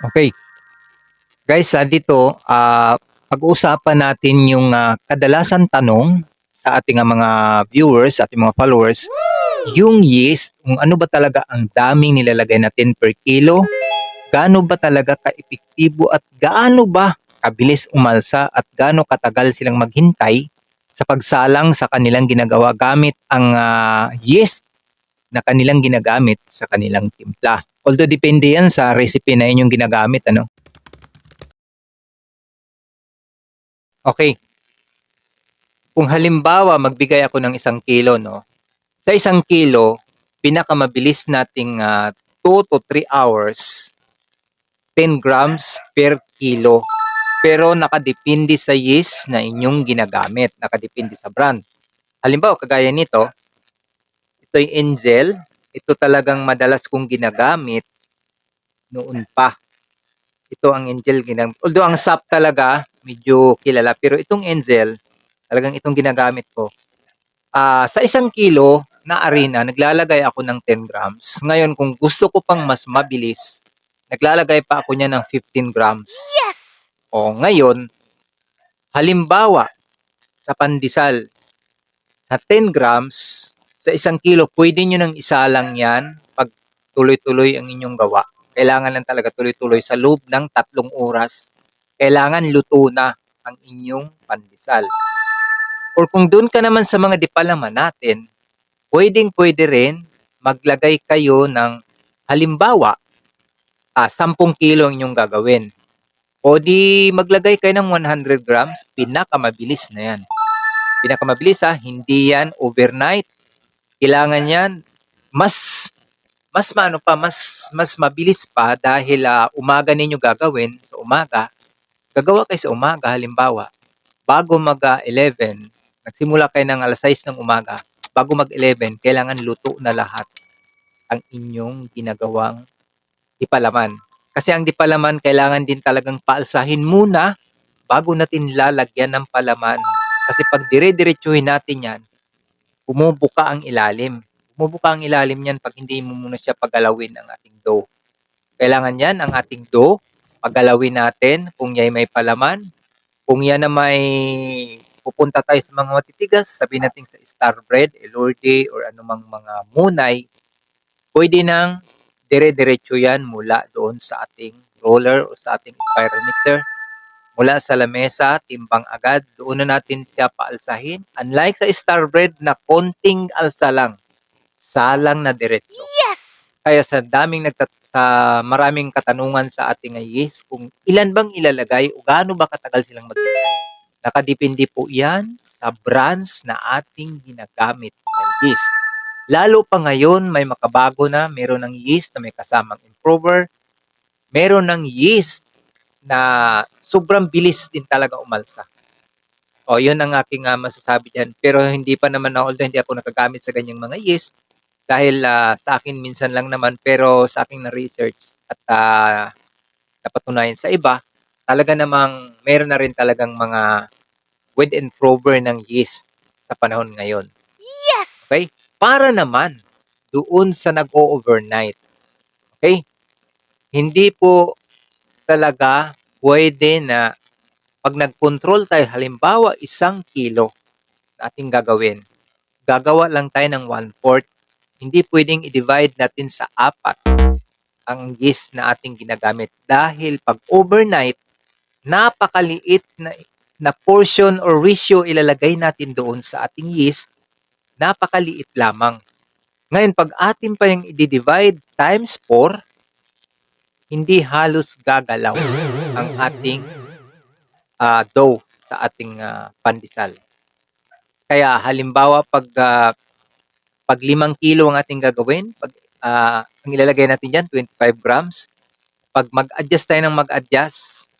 Okay. Guys, ah, dito, ah, pag-uusapan natin yung ah, kadalasan tanong sa ating ah, mga viewers, ating mga followers, yung yeast, kung ano ba talaga ang daming nilalagay natin per kilo, gaano ba talaga ka-epektibo at gaano ba kabilis umalsa at gaano katagal silang maghintay sa pagsalang sa kanilang ginagawa gamit ang ah, yeast na kanilang ginagamit sa kanilang timpla. Although depende yan sa recipe na inyong ginagamit, ano? Okay. Kung halimbawa magbigay ako ng isang kilo, no? Sa isang kilo, pinakamabilis nating 2 to 3 hours, 10 grams per kilo. Pero nakadepende sa yeast na inyong ginagamit. Nakadepende sa brand. Halimbawa, kagaya nito, ito yung Angel. Ito talagang madalas kong ginagamit noon pa. Ito ang Angel ginag Although ang SAP talaga medyo kilala pero itong Angel talagang itong ginagamit ko. Ah, sa isang kilo na arena naglalagay ako ng 10 grams. Ngayon kung gusto ko pang mas mabilis, naglalagay pa ako niya ng 15 grams. Yes! O ngayon, halimbawa sa pandesal, sa 10 grams, sa isang kilo, pwede nyo nang isa lang yan pag tuloy-tuloy ang inyong gawa. Kailangan lang talaga tuloy-tuloy sa loob ng tatlong oras. Kailangan luto na ang inyong pandesal. Or kung doon ka naman sa mga dipalaman natin, pwedeng pwede rin maglagay kayo ng halimbawa, ah, 10 kilo ang inyong gagawin. O di maglagay kayo ng 100 grams, pinakamabilis na yan. Pinakamabilis ha, hindi yan overnight. Kailangan yan mas mas maano pa, mas mas mabilis pa dahil ah, umaga ninyo gagawin sa umaga. Gagawa kayo sa umaga halimbawa, bago mag ah, 11, nagsimula kayo ng alas 6 ng umaga, bago mag 11, kailangan luto na lahat ang inyong ginagawang dipalaman. Kasi ang dipalaman kailangan din talagang paalsahin muna bago natin lalagyan ng palaman. Kasi pag dire-diretsuhin natin yan, bumubuka ang ilalim. Bumubuka ang ilalim niyan pag hindi mo muna siya pagalawin ang ating dough. Kailangan yan ang ating dough, pagalawin natin kung yan may palaman. Kung yan na may pupunta tayo sa mga matitigas, sabihin natin sa star bread, elorde, or anumang mga munay, pwede nang dire-diretso yan mula doon sa ating roller o sa ating spiral mixer. Mula sa lamesa, timbang agad, doon na natin siya paalsahin. Unlike sa star bread na konting alsa lang, salang na diretso. Yes! Kaya sa daming nagtat sa maraming katanungan sa ating yeast kung ilan bang ilalagay o gaano ba katagal silang maghintay. Nakadepende po yan sa brands na ating ginagamit na yeast. Lalo pa ngayon may makabago na, meron ng yeast na may kasamang improver, meron ng yeast na sobrang bilis din talaga umalsa. O, yun ang aking ah, masasabi dyan. Pero hindi pa naman ako, although hindi ako nakagamit sa ganyang mga yeast, dahil ah, sa akin minsan lang naman, pero sa aking na-research at ah, napatunayan sa iba, talaga namang meron na rin talagang mga with and prover ng yeast sa panahon ngayon. Yes! Okay? Para naman doon sa nag-o-overnight. Okay? Hindi po talaga pwede na pag nag-control tayo, halimbawa isang kilo na ating gagawin, gagawa lang tayo ng one-fourth. Hindi pwedeng i-divide natin sa apat ang yeast na ating ginagamit. Dahil pag overnight, napakaliit na, na portion or ratio ilalagay natin doon sa ating yeast, napakaliit lamang. Ngayon, pag atin pa yung i-divide times 4, hindi halos gagalaw ang ating ah, dough sa ating ah, pandesal. Kaya halimbawa pag ah, pag limang kilo ang ating gagawin, pag ah, ang ilalagay natin diyan 25 grams, pag mag-adjust tayo ng mag-adjust,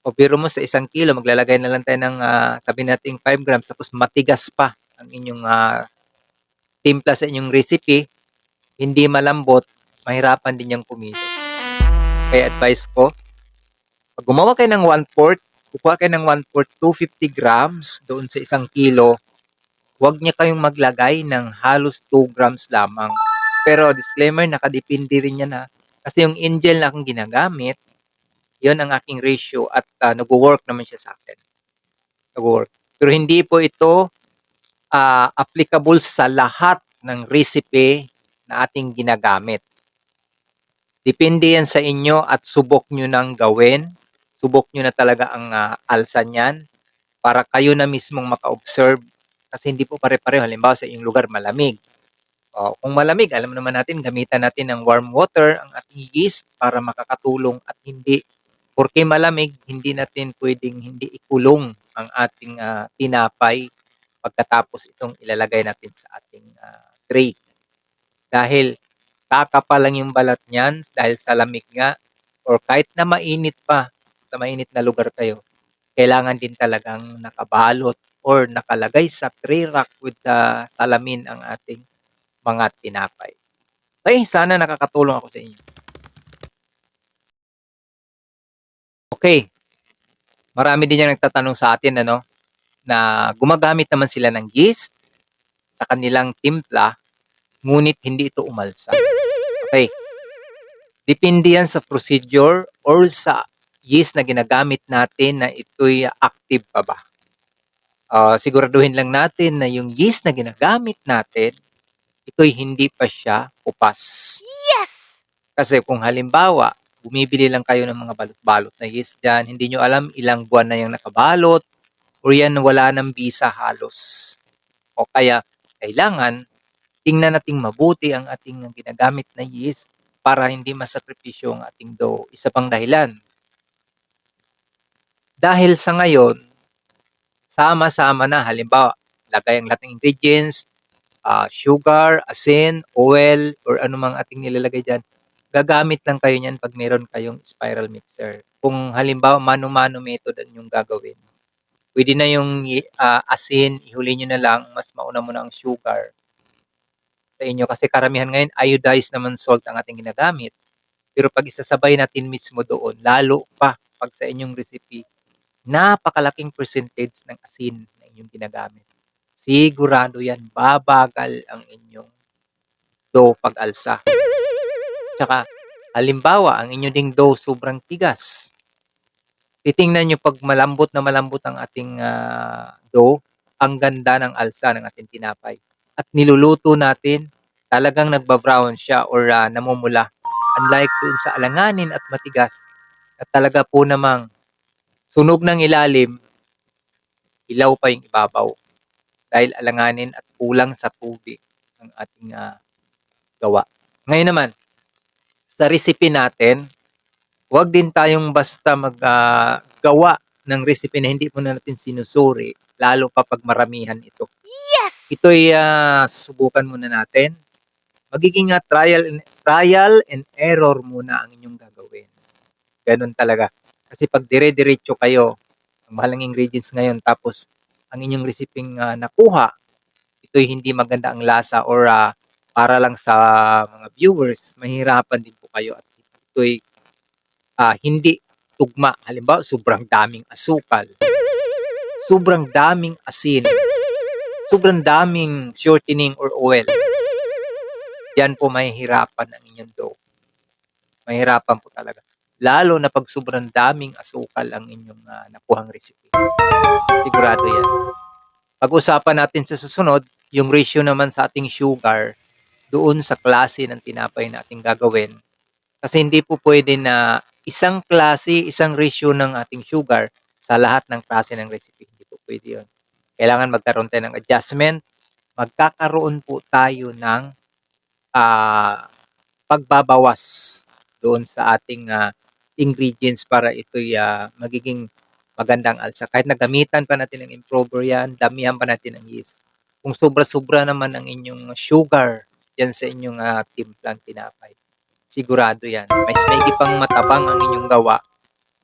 o biro mo sa isang kilo, maglalagay na lang tayo ng ah, sabi natin 5 grams, tapos matigas pa ang inyong ah, timpla sa inyong recipe, hindi malambot, mahirapan din yung kumilos. Kaya advice ko, pag gumawa kayo ng 1-4, kukuha kayo ng 1-4, 250 grams doon sa isang kilo, huwag niya kayong maglagay ng halos 2 grams lamang. Pero disclaimer, nakadepende rin yan ha. Kasi yung angel na akong ginagamit, Yun ang aking ratio at uh, nag-work naman siya sa akin. Nag-work. Pero hindi po ito ah, applicable sa lahat ng recipe na ating ginagamit. Depende yan sa inyo at subok nyo nang gawin. Subok nyo na talaga ang ah, alsa niyan para kayo na mismong maka-observe kasi hindi po pare-pareho. Halimbawa sa inyong lugar malamig. O, kung malamig, alam naman natin, gamitan natin ng warm water ang ating yeast para makakatulong at hindi Porque malamig, hindi natin pwedeng hindi ikulong ang ating ah, tinapay pagkatapos itong ilalagay natin sa ating ah, tray. Dahil kakapa lang yung balat niyan dahil sa lamig nga or kahit na mainit pa, sa mainit na lugar kayo, kailangan din talagang nakabalot or nakalagay sa tray rack with the salamin ang ating mga tinapay. Okay, sana nakakatulong ako sa inyo. Okay. Marami din yung nagtatanong sa atin ano na gumagamit naman sila ng yeast sa kanilang timpla ngunit hindi ito umalsa. Okay. Depende yan sa procedure or sa yeast na ginagamit natin na ito'y active pa ba. Ah, siguraduhin lang natin na yung yeast na ginagamit natin ito'y hindi pa siya upas. Yes! Kasi kung halimbawa, bumibili lang kayo ng mga balot-balot na yeast dyan, hindi nyo alam ilang buwan na yung nakabalot, or yan wala ng bisa halos. O kaya, kailangan, tingnan nating mabuti ang ating ginagamit na yeast para hindi masakripisyo ang ating dough. Isa pang dahilan. Dahil sa ngayon, sama-sama na, halimbawa, lagay ang lahat ng ingredients, ah, sugar, asin, oil, or anumang ating nilalagay dyan, gagamit lang kayo niyan pag meron kayong spiral mixer. Kung halimbawa mano-mano method ang yung gagawin, pwede na yung ah, asin, ihuli nyo na lang, mas mauna mo na ang sugar sa inyo. Kasi karamihan ngayon, iodized naman salt ang ating ginagamit. Pero pag isasabay natin mismo doon, lalo pa pag sa inyong recipe, napakalaking percentage ng asin na inyong ginagamit. Sigurado yan, babagal ang inyong dough pag-alsa. Tsaka, halimbawa, ang inyo ding dough sobrang tigas. Titingnan nyo pag malambot na malambot ang ating ah, dough, ang ganda ng alsa ng ating tinapay. At niluluto natin, talagang nagbabrown siya or ah, namumula. Unlike dun sa alanganin at matigas, na talaga po namang sunog ng ilalim, ilaw pa yung ibabaw. Dahil alanganin at kulang sa tubig ang ating ah, gawa. Ngayon naman, sa recipe natin, huwag din tayong basta maggawa ng recipe na hindi mo na natin sinusuri, lalo pa pag maramihan ito. Yes! Ito'y ah, susubukan muna natin. Magiging ah, trial, and, trial and error muna ang inyong gagawin. Ganun talaga. Kasi pag dire-diretso kayo, ang mahalang ingredients ngayon, tapos ang inyong reseping ah, nakuha, ito'y hindi maganda ang lasa or ah, para lang sa mga viewers, mahirapan din po kayo at ito'y ah, hindi tugma. Halimbawa, sobrang daming asukal, sobrang daming asin, sobrang daming shortening or oil. Yan po mahihirapan ang inyong dough. Mahirapan po talaga. Lalo na pag sobrang daming asukal ang inyong ah, nakuhang recipe. Sigurado yan. Pag-usapan natin sa susunod, yung ratio naman sa ating sugar doon sa klase ng tinapay na ating gagawin. Kasi hindi po pwede na isang klase, isang ratio ng ating sugar sa lahat ng klase ng recipe. Hindi po pwede yun. Kailangan magkaroon tayo ng adjustment. Magkakaroon po tayo ng ah, pagbabawas doon sa ating ah, ingredients para ito'y ah, magiging magandang alsa. Kahit nagamitan pa natin ng improver yan, damihan pa natin ng yeast. Kung sobra-sobra naman ang inyong sugar yan sa inyong ah, timplang tinapay, sigurado yan. Mas maigi pang matabang ang inyong gawa,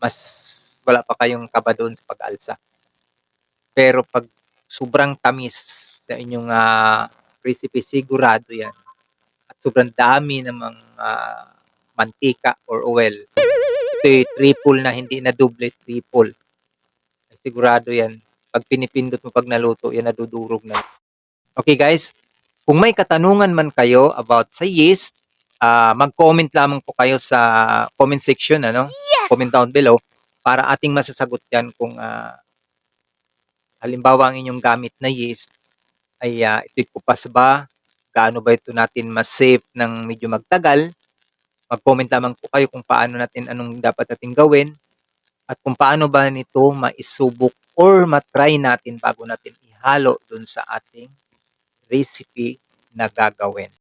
mas wala pa kayong kaba doon sa pag-alsa. Pero pag sobrang tamis sa inyong ah, recipe, sigurado yan. At sobrang dami namang ah, mantika or oil. Ito'y triple na, hindi na double, triple. Sigurado yan. Pag pinipindot mo pag naluto, yan nadudurog na. Okay guys, kung may katanungan man kayo about sa yeast, ah, mag-comment lamang po kayo sa comment section ano Yes! Comment down below para ating masasagot yan kung ah, halimbawa ang inyong gamit na yeast ay uh, ito'y kupas ba? Gaano ba ito natin mas safe ng medyo magtagal? Mag-comment lamang po kayo kung paano natin, anong dapat natin gawin at kung paano ba nito maisubok or matry natin bago natin ihalo dun sa ating recipe na gagawin.